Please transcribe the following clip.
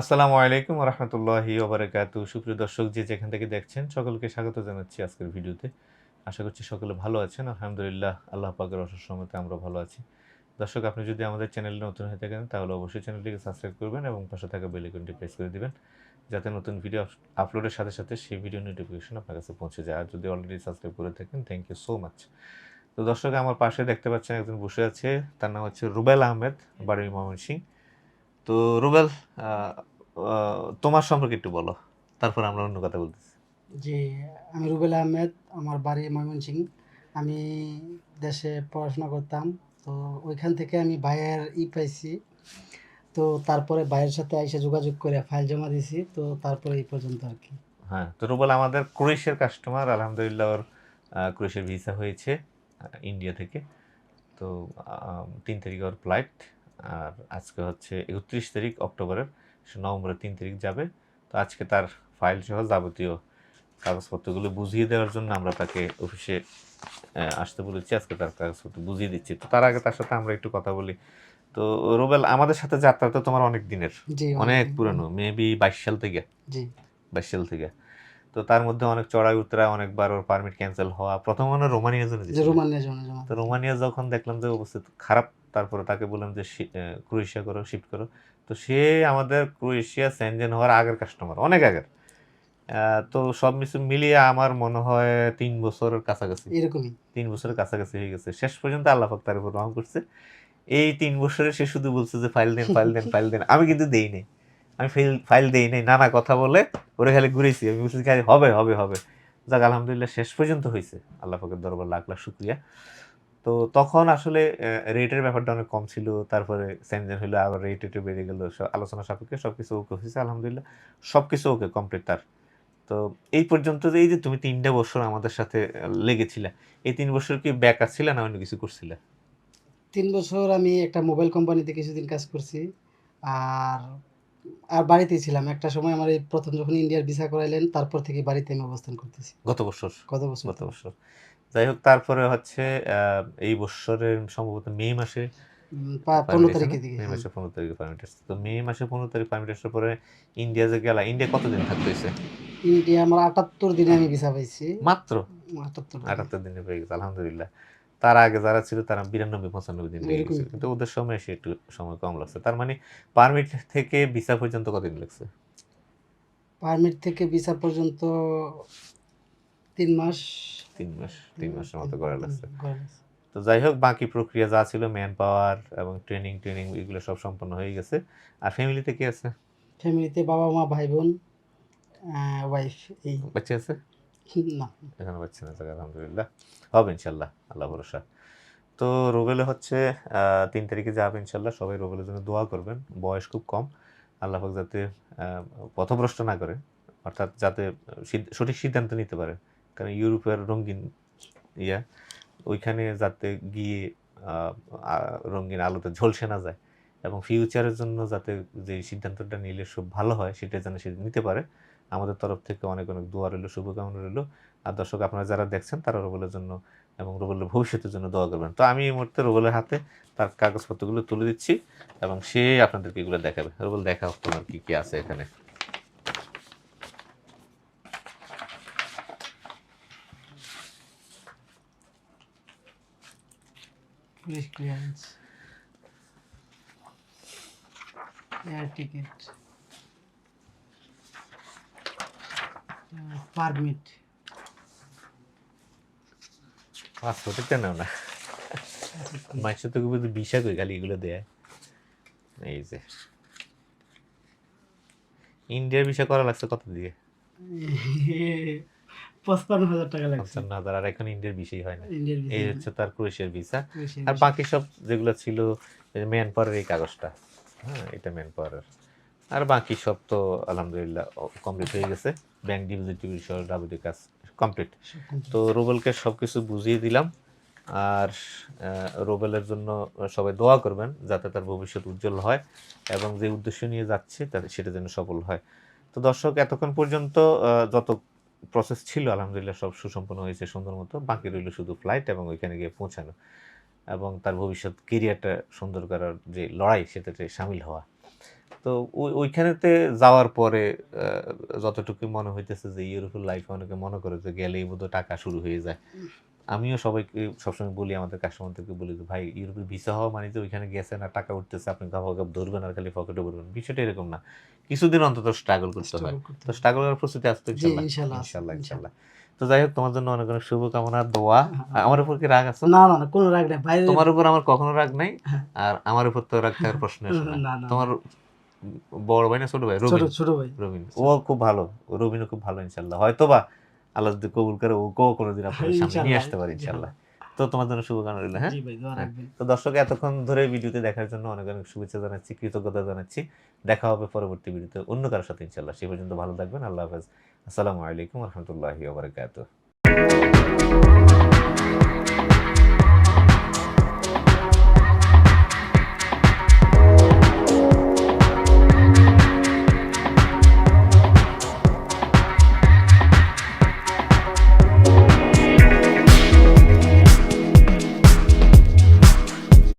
আসসালামু আলাইকুম রহমতুল্লাহি ওবরাকাত সুপ্রিয় দর্শক, যে যেখান থেকে দেখছেন, সকলকে স্বাগত জানাচ্ছি আজকের ভিডিওতে। আশা করছি সকলে ভালো আছেন। আলহামদুলিল্লাহ, আল্লাহ পাকের রহমতে আমরা ভালো আছি। দর্শক, আপনি যদি আমাদের চ্যানেলে নতুন হয়ে থাকেন, তাহলে অবশ্যই চ্যানেলটিকে সাবস্ক্রাইব করবেন এবং পাশে থাকা বেল আইকনটি প্রেস করে দিবেন, যাতে নতুন ভিডিও আপলোডের সাথে সাথে সেই ভিডিও নোটিফিকেশন আপনার কাছে পৌঁছে যায়। আর যদি অলরেডি সাবস্ক্রাইব করে থাকেন থ্যাংক ইউ সো মাচ তো দর্শক, আমার পাশে দেখতে পাচ্ছেন একজন বসে আছে। তার নাম হচ্ছে রুবেল আহমেদ বাড়ি ময়মনসিং তো রুবেল তোমার সম্পর্কে একটু বলো। তারপর আমরা অন্য কথা বলতেছি। জি আমি রুবেল আহমেদ আমার বাড়ি ময়মনসিংহ। আমি দেশে পড়াশোনা করতাম তো ওইখান থেকে আমি ভাইয়ের ই পাইছি। তো তারপরে ভাইয়ের সাথে এসে যোগাযোগ করে ফাইল জমা দিয়েছি তো তারপরে এই পর্যন্ত আর কি। হ্যাঁ তো রুবেল আমাদের ক্রোয়েশিয়ার কাস্টমার আলহামদুলিল্লাহ ওর ক্রোয়েশিয়ার ভিসা হয়েছে ইন্ডিয়া থেকে। তো তিন তারিখ ওর ফ্লাইট আর আজকে হচ্ছে একত্রিশ তারিখ অক্টোবরের নভেম্বরের তিন তারিখ যাবে। তো আজকে তার ফাইল সহ যাবতীয় কাগজপত্রগুলো বুঝিয়ে দেওয়ার জন্য আমরা তাকে অফিসে আসতে বলেছি। আজকে তার কাগজপত্র বুঝিয়ে দিচ্ছি। তো তার আগে তার সাথে আমরা একটু কথা বলি। তো রুবেল আমাদের সাথে যাত্রা তো তোমার অনেক দিনের। অনেক পুরনো মেবি বাইশ সাল থেকে। বাইশ সাল থেকে। তো তার মধ্যে অনেক চড়াই উতরা অনেকবার ওর পারমিট ক্যান্সেল হওয়া। প্রথম মনে হয় রোমানিয়া জন্য যে দিয়েছিল। রোমানিয়া জমা জমা তো রোমানিয়া যখন দেখলাম যে অবস্থা খারাপ তারপরে তাকে বললাম যে ক্রোয়েশিয়া করো শিফট করো। তো সে আমাদের ক্রোয়েশিয়া সেনজেন হওয়ার আগের কাস্টমার অনেক আগের। তো সব কিছু মিলিয়ে আমার মনে হয় তিন বছরের কাছাকাছি। এরকমই। তিন বছরের কাছাকাছি হয়ে গেছে। শেষ পর্যন্ত আল্লাহ পাক তার উপর রহম করছে। এই তিন বছরে সে শুধু বলছে যে ফাইল দেন ফাইল দেন ফাইল দেন। আমি কিন্তু দেই নাই। আমি ফাইল ফাইল দিই নাই, নানা কথা বলে ওরে খালি ঘুরেছি। আমি বলছি, খালি হবে হবে হবে। যাক, আলহামদুলিল্লাহ শেষ পর্যন্ত হয়েছে আল্লাহ পাকের দরবার লাখ লাখ শুক্রিয়া। তো তখন আসলে রেটের ব্যাপারটা অনেক কম ছিল। তারপরে সেনজেন হইল আবার রেট একটু বেড়ে গেলো। আলোচনা সাপেক্ষে সব কিছু ওকে হয়েছে আলহামদুলিল্লাহ। সব কিছু ওকে কমপ্লিট তার। তো এই পর্যন্ত যে, এই যে তুমি তিনটা বছর আমাদের সাথে লেগেছিলা, এই তিন বছর কি বেকার ছিল না অন্য কিছু করছিলে? তিন বছর আমি একটা মোবাইল কোম্পানিতে কিছুদিন কাজ করছি। আর আর বাড়িতেই ছিলাম। একটা সময় আমার এই প্রথম যখন ইন্ডিয়ার ভিসা করাইলেন তারপর থেকে বাড়িতে আমি অবস্থান করতেছি। গত বছর? কত বছর। গত বছর। যাই হোক তারপরে হচ্ছে এই বছরের সম্ভবত মে মাসে পনেরো তারিখের দিকে মে হ্যাঁ। মাসে পনেরো তারিখে পারমিট আসছে তো মে মাসে পনেরো তারিখ পারমিট আসার পরে ইন্ডিয়া যে গেলা ইন্ডিয়া কতদিন থাকতে হয়েছে? ইন্ডিয়া আমার আটাত্তর দিনে আমি ভিসা পাইছি। মাত্র? আটাত্তর দিনে। আটাত্তর দিনে পেয়ে গেছে আলহামদুলিল্লাহ। তার আগে যারা ছিল তারা বিরানব্বই পঁচানব্বই দিন। কিন্তু ওদের সময় এসে একটু সময় কম লাগছে। তার মানে পারমিট থেকে ভিসা পর্যন্ত কতদিন লাগছে? পারমিট থেকে ভিসা পর্যন্ত তিন মাস। তিন মাস তিন মাসের মতো করা লাগছে। তো যাই হোক বাকি প্রক্রিয়া যা ছিল ম্যান পাওয়ার এবং ট্রেনিং ট্রেনিং এগুলো সব সম্পন্ন হয়ে গেছে। আর ফ্যামিলিতে কি আছে? ফ্যামিলিতে বাবা মা ভাই বোন ওয়াইফ এই। বাচ্চা আছে? না এখানে পাচ্ছি না যাক আলহামদুলিল্লাহ। হবে ইনশাল্লাহ আল্লাহ ভরসা। তো রোবেলে হচ্ছে তিন তারিখে যাবে ইনশাল্লাহ সবাই রোবেলের জন্য দোয়া করবেন, বয়স খুব কম। আল্লাহ পাক যাতে পথভ্রষ্ট না করে, অর্থাৎ যাতে সঠিক সিদ্ধান্ত নিতে পারে। কারণ ইউরোপের রঙিন ইয়া, ওইখানে যাতে গিয়ে রঙিন আলোতে ঝলসে না যায়। এবং ফিউচারের জন্য যাতে যে সিদ্ধান্তটা নিলে সব ভালো হয় সেটা যেন সে নিতে পারে। আমাদের তরফ থেকে অনেক অনেক দোয়া রইল, শুভকামনা রইল। আর দর্শক, আপনারা যারা দেখছেন, তারা রুবেলের জন্য এবং রুবেলের ভবিষ্যতের জন্য দোয়া করবেন। তো আমি এই মুহূর্তে রুবেলের হাতে তার কাগজপত্রগুলো তুলে দিচ্ছি এবং সে আপনাদেরকে এগুলো দেখাবে। রুবেল দেখাও তোমার কি কি আছে এখানে। ক্লিয়ারেন্স এয়ার টিকিট পারমিট কেন না? তো কিন্তু বিষা কই খালি এগুলো দেয়। এই যে। ইন্ডিয়ার বিষয় করা লাগছে কত দিয়ে? পঁচপান্ন হাজার টাকা লাগছে। হাজার আর এখন ইন্ডিয়ার বিষয় হয় না। এই হচ্ছে তার ক্রোয়েশিয়ার ভিসা। ভিসা আর বাকি সব যেগুলো ছিল ম্যান পাওয়ারের এই কাগজটা। হ্যাঁ এটা ম্যান পাওয়ারের আর বাকি সব তো আলহামদুলিল্লাহ কমপ্লিট হয়ে গেছে। ব্যাংক ডিপোজিট বিষয় যাবতীয় কাজ কমপ্লিট তো রোবেলকে সব কিছু বুঝিয়ে দিলাম। আর রোবেলের জন্য সবাই দোয়া করবেন যাতে তার ভবিষ্যৎ উজ্জ্বল হয় এবং যে উদ্দেশ্য নিয়ে যাচ্ছে তাতে সেটা যেন সফল হয়। তো দর্শক এতক্ষণ পর্যন্ত যত প্রসেস ছিল আলহামদুলিল্লাহ সব সুসম্পন্ন হয়েছে সুন্দর মতো। বাকি রইল শুধু ফ্লাইট এবং ওইখানে গিয়ে পৌঁছানো। এবং তার ভবিষ্যৎ কেরিয়ারটা সুন্দর করার যে লড়াই সেটাতে সামিল হওয়া। তো ওইখানেতে যাওয়ার পরে যতটুকু মনে হইতেছে যে ইউরোপের লাইফে অনেকে মনে করে যে গেলেই বোধহয় টাকা শুরু হয়ে যায়। আমিও সবাইকে সবসময় বলি আমাদের কাস্টমারদেরকে বলি যে ভাই ইউরোপের ভিসা হওয়া মানে যে ওইখানে গেছেন আর টাকা উঠতেছে আপনি গাফা গাপ ধরবেন আর খালি পকেটে ভরবেন। বিষয়টা এরকম না। কিছুদিন অন্তত স্ট্রাগল করতে হয়। তো স্ট্রাগল করার প্রস্তুতি আসতে ইনশাল্লাহ ইনশাল্লাহ, তো যাই হোক তোমার জন্য অনেক অনেক শুভকামনা দোয়া। হ্যাঁ। আমার উপর কি রাগ আছে? না না কোনো রাগ নেই। তোমার উপর আমার কখনো রাগ নাই হ্যাঁ। আর আমার উপর তো রাগ থাকার প্রশ্ন না, তোমার বড় ভাই না ছোট ভাই? ছোট ছোট ভাই। রবিন। ও খুব ভালো। রবিনও খুব ভালো ইনশাল্লাহ। হয়তো বা আল্লাহ যদি কবুল করে ওকেও কোনোদিন আপনাদের সামনে নিয়ে আসতে পারে ইনশাল্লাহ। তো তোমার জন্য শুভকামনা রইল হ্যাঁ? জি ভাই দোয়া হ্যাঁ। রাখবেন। তো দর্শক এতক্ষণ ধরে ভিডিওতে দেখার জন্য অনেক অনেক শুভেচ্ছা জানাচ্ছি কৃতজ্ঞতা জানাচ্ছি। দেখা হবে পরবর্তী ভিডিওতে অন্য কারোর সাথে ইনশাল্লাহ। সে পর্যন্ত ভালো থাকবেন। আল্লাহ হাফেজ। আসসালামু আলাইকুম রহমতুল্লাহি ওবরাকাতুহ